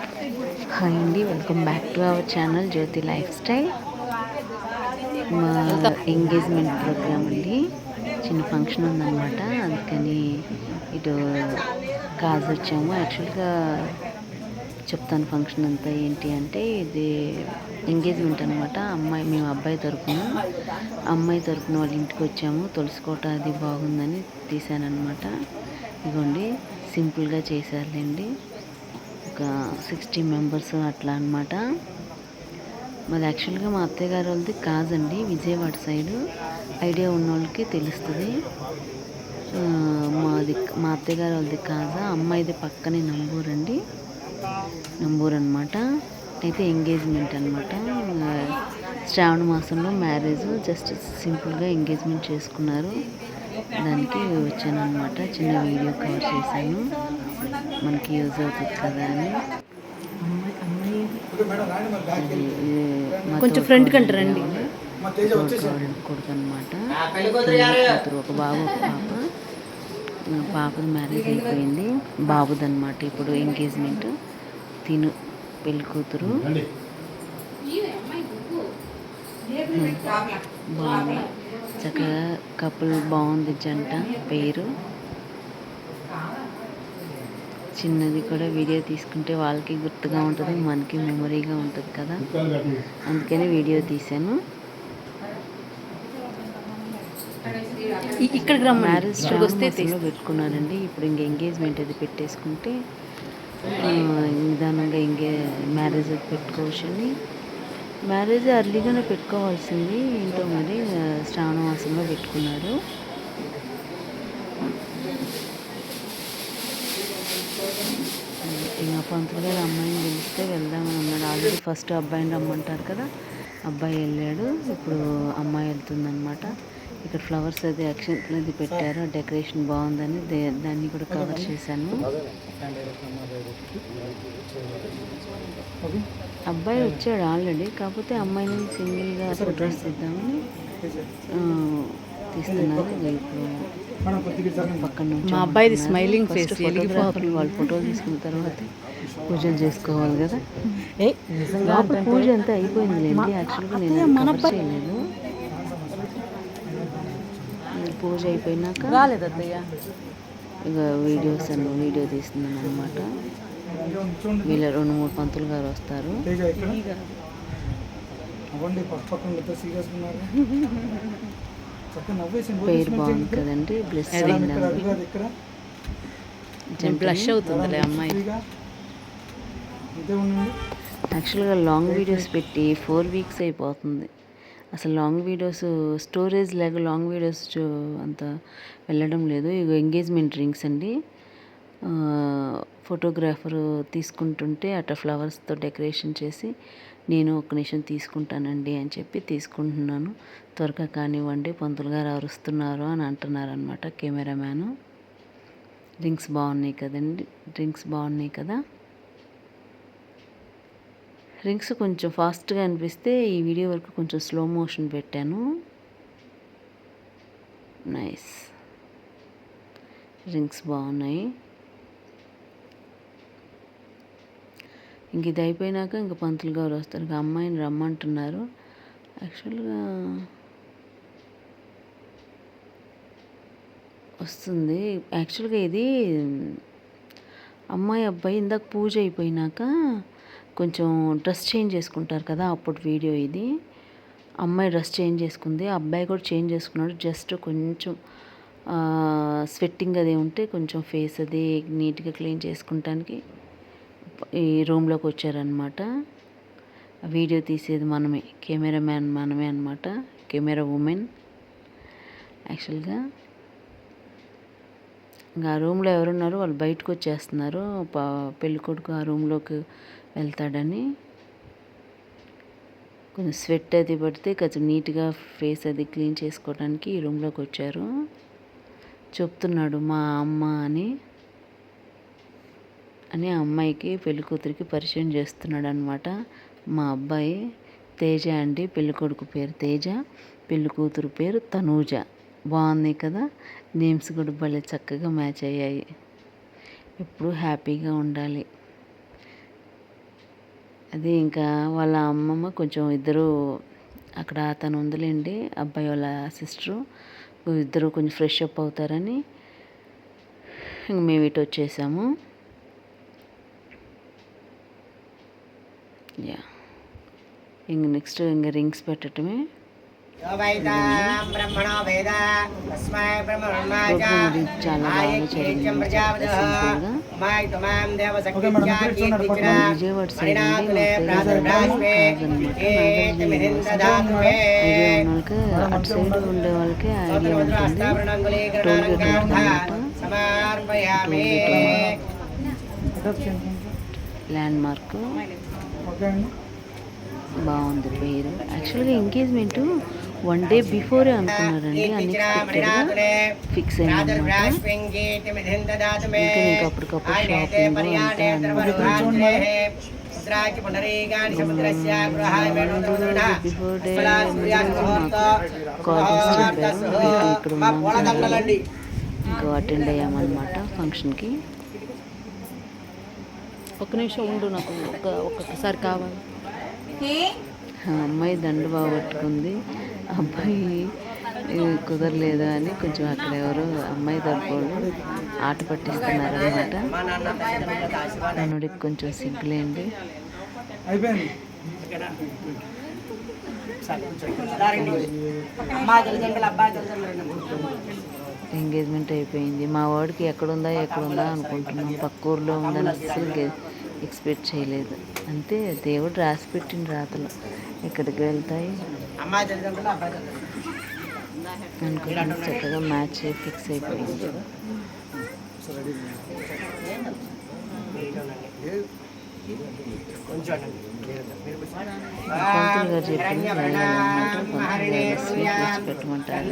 Hi అండి welcome back to our channel Jyothi life style. మా engagement programme అండి. చిన్న ఫంక్షన్ ఉందన్నమాట అందుకని ఇటు కాజ్ వచ్చాము. యాక్చువల్గా చెప్తాను ఫంక్షన్ అంతా ఏంటి అంటే ఇది ఎంగేజ్మెంట్ అనమాట అమ్మాయి మేము అబ్బాయి తరపున అమ్మాయి తరపున వాళ్ళ ఇంటికి వచ్చాము. తులసికోట అది బాగుందని తీశానమాట ఇదిగోండి సింపుల్గా చేశారులేండి. ఒక సిక్స్టీ మెంబర్స్ అట్లా అనమాట మాది యాక్చువల్గా మా అత్తయ్య గారు వాళ్ళది కాదండి విజయవాడ సైడు ఐడియా ఉన్న వాళ్ళకి తెలుస్తుంది మాది మా అత్తయ్య గారు వాళ్ళది కాజా అమ్మాయిది పక్కనే నంబూరు అండి. నంబూరు అనమాట అయితే ఎంగేజ్మెంట్ అనమాట శ్రావణ మాసంలో మ్యారేజ్ జస్ట్ సింపుల్గా ఎంగేజ్మెంట్ చేసుకున్నారు. దానికి వచ్చాను అనమాట చిన్న వీడియో కవర్ చేశాను. మనకి యూజ్ అవుతుంది కదా అని. అది, ఇది మా కొంచెం ఫ్రంట్ కంట రండి. కొడుకు అనమాట కూతురు ఒక బాబు ఒక పాప. పాపది మ్యారేజ్ అయిపోయింది. బాబుది అనమాట ఇప్పుడు ఎంగేజ్మెంట్ తిను పెళ్ళి కూతురు. బాగుంది. చక్కగా కపుల్ బాగుంది జంట పేరు. చిన్నది కూడా వీడియో తీసుకుంటే వాళ్ళకి గుర్తుగా ఉంటుంది మనకి మెమరీగా ఉంటుంది కదా. అందుకని వీడియో తీశాను. ఇ- ఇక్కడికి రమ్మని. మ్యారేజ్ వస్తే పెట్టుకున్నానండి ఇప్పుడు ఇంక ఎంగేజ్మెంట్ అది పెట్టేసుకుంటే నిదానంగా ఎంగే మ్యారేజ్ అది పెట్టుకోవచ్చని మ్యారేజ్ అర్లీగానే పెట్టుకోవాల్సింది. ఏంటో మరి శ్రావణ మాసంలో పెట్టుకున్నారు. ఇంకా పంతులు గారు అమ్మాయిని పిలిస్తే వెళ్దామని అన్నాడు. ఆల్రెడీ ఫస్ట్ అబ్బాయిని రమ్మంటారు కదా. అబ్బాయి వెళ్ళాడు. ఇప్పుడు అమ్మాయి వెళ్తుందనమాట ఇక్కడ ఫ్లవర్స్ అది అక్షంతలు అది పెట్టారు. డెకరేషన్ బాగుందని దే- దాన్ని కూడా కవర్ చేశాను. అబ్బాయి వచ్చాడు ఆల్రెడీ కాకపోతే అమ్మాయిని సింగిల్గా ఫోటోస్ ఇద్దామని తీస్తున్నారు మా అబ్బాయిది face, ఫస్ట్ ఫోటోగ్రాఫర్లు వాళ్ళు ఫోటోలు తీసుకున్న తర్వాత పూజలు చేసుకోవాలి కదా. ఏ లోపల పూజ అంతా అయిపోయింది యాక్చువల్గా నేను cover చేయలేదు. పూజ అయిపోయినాక రాలేదు అత్తయ్య. ఇక వీడియోస్ అన్న వీడియో తీస్తున్నాను అనమాట వీళ్ళ రెండు మూడు పంతులు గారు వస్తారు. అవ్వండి పక్క సీరియస్ ఉన్నారు. పేరు బాగుంది కదండి బ్లెస్ ఇక్కడ అయింది అటు కాదు ఇక్కడ. నేను బ్లష్ అవుతుందిలే అమ్మాయి. యాక్చువల్గా లాంగ్ వీడియోస్ పెట్టి ఫోర్ వీక్స్ అయిపోతుంది. అసలు లాంగ్ వీడియోస్ స్టోరేజ్ లేక లాంగ్ వీడియోస్ అంత వెళ్ళడం లేదు. ఇక ఎంగేజ్మెంట్ రింగ్స్ అండి. ఫోటోగ్రాఫర్ తీసుకుంటుంటే అట్లా ఫ్లవర్స్తో డెకరేషన్ చేసి నేను ఒక నిమిషం తీసుకుంటానండి అని చెప్పి తీసుకుంటున్నాను. త్వరగా కానివ్వండి పంతులు గారు అరుస్తున్నారు అని అంటున్నారు అనమాట కెమెరామ్యాను. రింగ్స్ బాగున్నాయి కదండి డ్రింక్స్ బాగున్నాయి కదా? రింగ్స్ కొంచెం ఫాస్ట్గా అనిపిస్తే ఈ వీడియో వరకు కొంచెం స్లో మోషన్ పెట్టాను. నైస్. రింగ్స్ బాగున్నాయి. ఇంక ఇది అయిపోయినాక ఇంక పంతులు గారు వస్తారు. ఇంక అమ్మాయిని రమ్మంటున్నారు. యాక్చువల్గా వస్తుంది. యాక్చువల్గా ఇది అమ్మాయి అబ్బాయి ఇందాక పూజ అయిపోయినాక కొంచెం డ్రెస్ చేంజ్ చేసుకుంటారు కదా అప్పుడు వీడియో ఇది. అమ్మాయి డ్రెస్ చేంజ్ చేసుకుంది. అబ్బాయి కూడా చేంజ్ చేసుకున్నాడు. జస్ట్ కొంచెం స్వెట్టింగ్ అది ఉంటే కొంచెం ఫేస్ అది నీట్గా క్లీన్ చేసుకుంటానికి ఈ రూమ్లోకి వచ్చారనమాట వీడియో తీసేది మనమే కెమెరా మ్యాన్ మనమే అనమాట కెమెరా ఉమెన్. యాక్చువల్గా ఇంకా ఆ రూమ్లో ఎవరున్నారు? వాళ్ళు బయటకు వచ్చేస్తున్నారు. పెళ్ళికొడుకు కొడుకు ఆ రూమ్లోకి వెళ్తాడని. కొంచెం స్వెట్ అది పడితే కొంచెం నీట్గా ఫేస్ అది క్లీన్ చేసుకోవడానికి ఈ రూమ్లోకి వచ్చారు. చెప్తున్నాడు మా అమ్మ అని. అని అమ్మాయికి పెళ్ళి కూతురికి పరిచయం చేస్తున్నాడు అనమాట మా అబ్బాయి తేజ అండి పెళ్ళి కొడుకు పేరు తేజ పెళ్ళి కూతురు పేరు తనూజ. బాగుంది కదా? నేమ్స్ కూడా భలే చక్కగా మ్యాచ్ అయ్యాయి. ఎప్పుడు హ్యాపీగా ఉండాలి. అది ఇంకా వాళ్ళ అమ్మమ్మ కొంచెం ఇద్దరు అక్కడ తను ఉందిలేండి అబ్బాయి వాళ్ళ సిస్టరు. ఇద్దరు కొంచెం ఫ్రెష్ అప్ అవుతారని ఇంక మేము ఇటు వచ్చేసాము. யா இங்கே நெக்ஸ்ட்டு இங்கே ரிங்ஸ் பெட்டுட்டுமே విజయవాడ వాళ్ళకి అటు సైడ్ ఉండే వాళ్ళకి ఐడియా ఉంటుంది టోల్ గేట్ ఉంటుంది ల్యాండ్ మార్క్ బాగుంది పేరు. యాక్చువల్గా ఎంగేజ్మెంట్ వన్ డే బిఫోరే అనుకున్నారండి. అన్ఎక్స్పెక్టెడ్గా ఫిక్స్ అయింది అనమాట ఇంకా ఇంకా అప్పటికప్పుడు షాపింగ్ అంతా బిఫోర్ డే కాల్ చేసి చెప్పారు ఇంకా ఇక్కడ ఉన్నాం ఇంకా అటెండ్ అయ్యామన్నమాట ఫంక్షన్కి ఒక్క నిమిషం ఉండు నాకు ఒక ఒక్కొక్కసారి కావాలి. అమ్మాయి దండు బాగా పట్టుకుంది అబ్బాయి కుదరలేదు అని కొంచెం అక్కడ ఎవరో అమ్మాయి తరపులు ఆట పట్టిస్తున్నారు అనమాట తనుడికి కొంచెం సిగ్గులేండి. అయిపోయింది. ఎంగేజ్మెంట్ అయిపోయింది. మా వాడికి ఎక్కడుందా ఎక్కడుందా అనుకుంటున్నాం. పక్క ఊర్లో ఉందని అస్సలు ఎక్స్పెక్ట్ చేయలేదు. అంతే దేవుడు రాసి పెట్టిన రాతలు. ఎక్కడికి వెళ్తాయి? అనుకుంటున్నాం చక్కగా మ్యాచ్ ఫిక్స్ అయిపోయింది. కొంచెం పంతులు గారు స్వీట్ తెచ్చి పెట్టమంటారు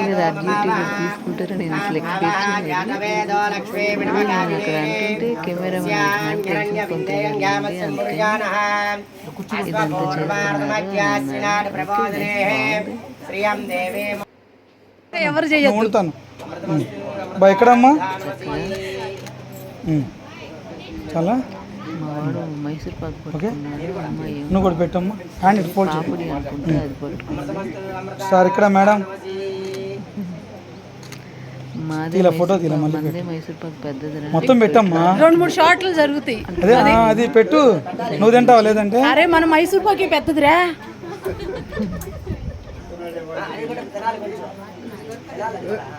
గారు ఆ డ్యూటీ కూడా తీసుకుంటారని నేను అసలు ఎక్స్పెక్ట్ అక్కడ అంటుంటే కెమెరా ఎవరు ఉమ్. బా ఎక్కడమ్మా. చాలా? వాడు మైసూర్ పాకు పట్టుకున్నాడు. అమ్మాయి నువ్వు కూడా పెట్టమ్మా. హ్యాండ్ ఇటు ఫోల్డ్ చేయి. పాపుడి అనుకుంటే అది పట్టుకుంది సార్ ఇక్కడ మేడం. మాదే తీలా ఫోటో తీలా మళ్ళీ మందే మైసూర్ పాకు పెద్దది రా. మొత్తం పెట్టమ్మా. రెండు మూడు షార్ట్లు జరుగుతాయి. అదే ఆ, అది పెట్టు. నువ్వు తింటావా లేదంటే? అరే మన మైసూర్ పాకి పెద్దదిరా.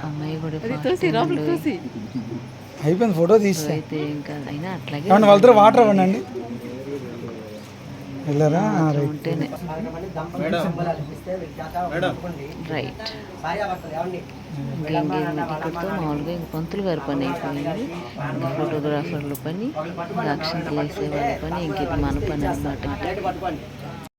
అమ్మాయి కూడా తోసి. అయిపోయింది ఫోటో తీస్తా. అయితే ఇంకా అయినా అట్లాగే ఏమన్నా వాళ్ళతో వాటర్ ఇవ్వండి వెళ్ళారా? రైట్. ఉంటేనే. రైట్. ఇక్కడితో మామూలుగా ఇంక పంతులు గారి పని అయిపోయింది. ఇంకా ఫోటోగ్రాఫర్ల పని ఇంకా అక్షంతలు వేసే వాళ్ళ పని ఇంక ఇది మన పని అనమాట